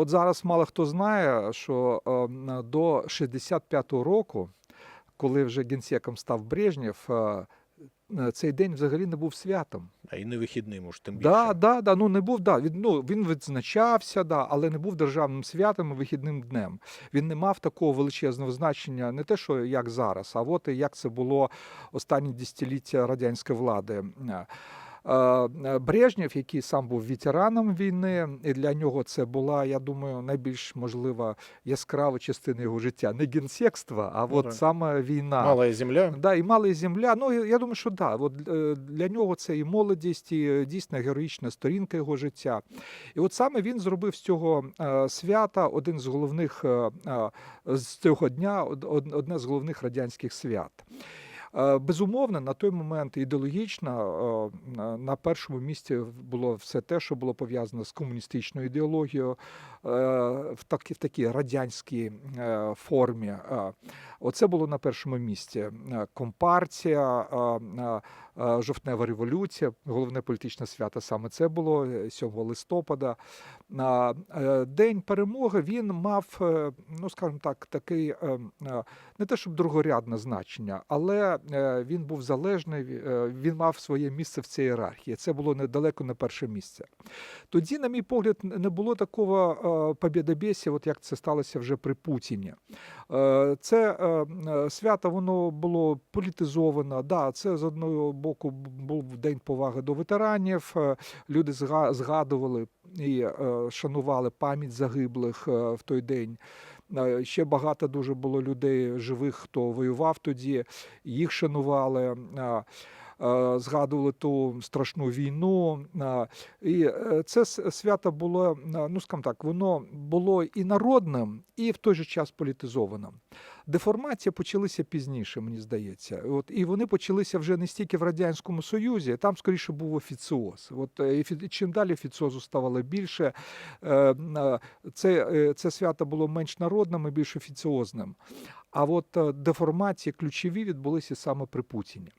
От зараз мало хто знає, що е, до 65-го року, коли вже генсеком став Брежнєв, е, е, цей день взагалі не був святом. А і не вихідним уж тим більше. Да, да, да, ну не був, да, він, ну, він відзначався, да, але не був державним святом і вихідним днем. Він не мав такого величезного значення, не те, що як зараз, а от і як це було останні десятиліття радянської влади. Е, Брежнєв, який сам був ветераном війни, і для нього це була, я думаю, найбільш можлива яскрава частина його життя. Не генсекство, а Ну, от так. саме війна. Мала земля. Да, і мала земля. Ну я думаю, що да. От е, для нього це і молодість, і е, дійсно героїчна сторінка його життя. І от саме він зробив з цього свята один з головних з цього дня, од- од- одне з головних радянських свят. Е, Безумовно, на той момент ідеологічно е, на- першому місці було все те, що було пов'язано з комуністичною ідеологією е, в такі- в такій радянській формі. Оце було на першому місці. Компартія, жовтнева революція, головне політичне свято саме це було е, 7 листопада. День перемоги він мав, ну скажімо так, такий не те, щоб другорядне значення, але він був залежний, е, він мав своє місце в цій ієрархії. Це було недалеко на перше місце. Тоді, на мій погляд, не було такого е, побєдобєсія, от як це сталося вже при Путіні. Е, Це е, е, свято воно було політизовано. Да, це з одного боку був день поваги до ветеранів. е, Люди зга- згадували і е, шанували пам'ять загиблих е, в той день. Е, Ще багато дуже було людей живих, хто воював тоді, їх шанували. Е, Згадували ту страшну війну, е, і е, це свято було, ну скажімо так, воно було і народним, і в той же час політизованим. Деформації почалися пізніше, мені здається. От, і вони почалися вже не стільки в Радянському Союзі, там скоріше був офіціоз. От, і чим далі офіціозу ставало більше, це, це свято було менш народним і більш офіціозним. А от деформації ключові відбулися саме при Путіні.